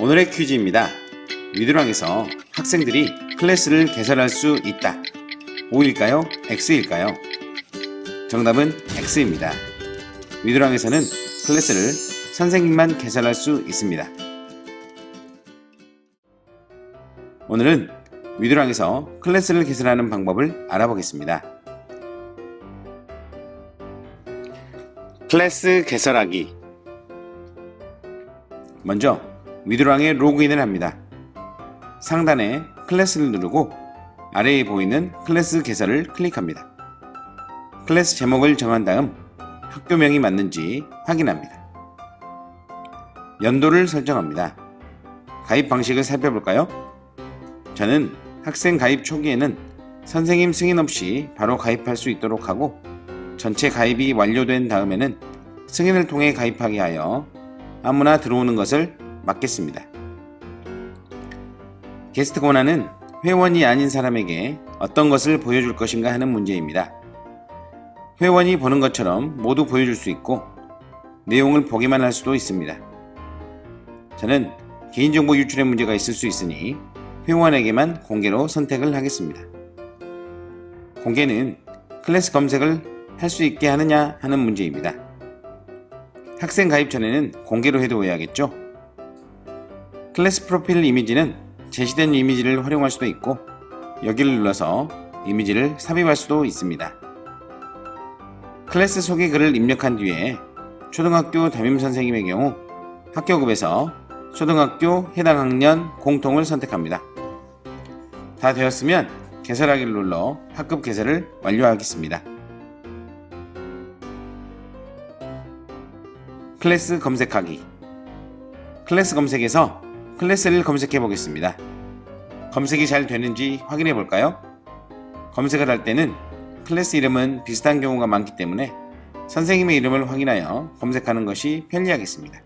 오늘의 퀴즈입니다. 위드랑에서 학생들이 클래스를 개설할 수 있다. O일까요? X일까요? 정답은 X입니다. 위드랑에서는 클래스를 선생님만 개설할 수 있습니다. 오늘은 위드랑에서 클래스를 개설하는 방법을 알아보겠습니다. 클래스 개설하기 먼저 위드랑에 로그인을 합니다. 상단에 클래스를 누르고 아래에 보이는 클래스 개설을 클릭합니다. 클래스 제목을 정한 다음 학교명이 맞는지 확인합니다. 연도를 설정합니다. 가입 방식을 살펴볼까요? 저는 학생 가입 초기에는 선생님 승인 없이 바로 가입할 수 있도록 하고 전체 가입이 완료된 다음에는 승인을 통해 가입하게 하여 아무나 들어오는 것을 막겠습니다. 게스트 권한은 회원이 아닌 사람에게 어떤 것을 보여줄 것인가 하는 문제입니다. 회원이 보는 것처럼 모두 보여줄 수 있고 내용을 보기만 할 수도 있습니다. 저는 개인정보 유출의 문제가 있을 수 있으니 회원에게만 공개로 선택을 하겠습니다. 공개는 클래스 검색을 할 수 있게 하느냐 하는 문제입니다. 학생 가입 전에는 공개로 해두어야겠죠? 클래스 프로필 이미지는 제시된 이미지를 활용할 수도 있고 여기를 눌러서 이미지를 삽입할 수도 있습니다. 클래스 소개 글을 입력한 뒤에 초등학교 담임 선생님의 경우 학교급에서 초등학교 해당 학년 공통을 선택합니다. 다 되었으면 개설하기를 눌러 학급 개설을 완료하겠습니다. 클래스 검색하기 클래스 검색에서 클래스를 검색해 보겠습니다. 검색이 잘 되는지 확인해 볼까요? 검색을 할 때는 클래스 이름은 비슷한 경우가 많기 때문에 선생님의 이름을 확인하여 검색하는 것이 편리하겠습니다.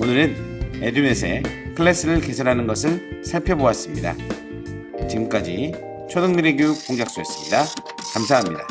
오늘은 에듀넷에 클래스를 개설하는 것을 살펴보았습니다. 지금까지 초등미래교육 공작소였습니다. 감사합니다.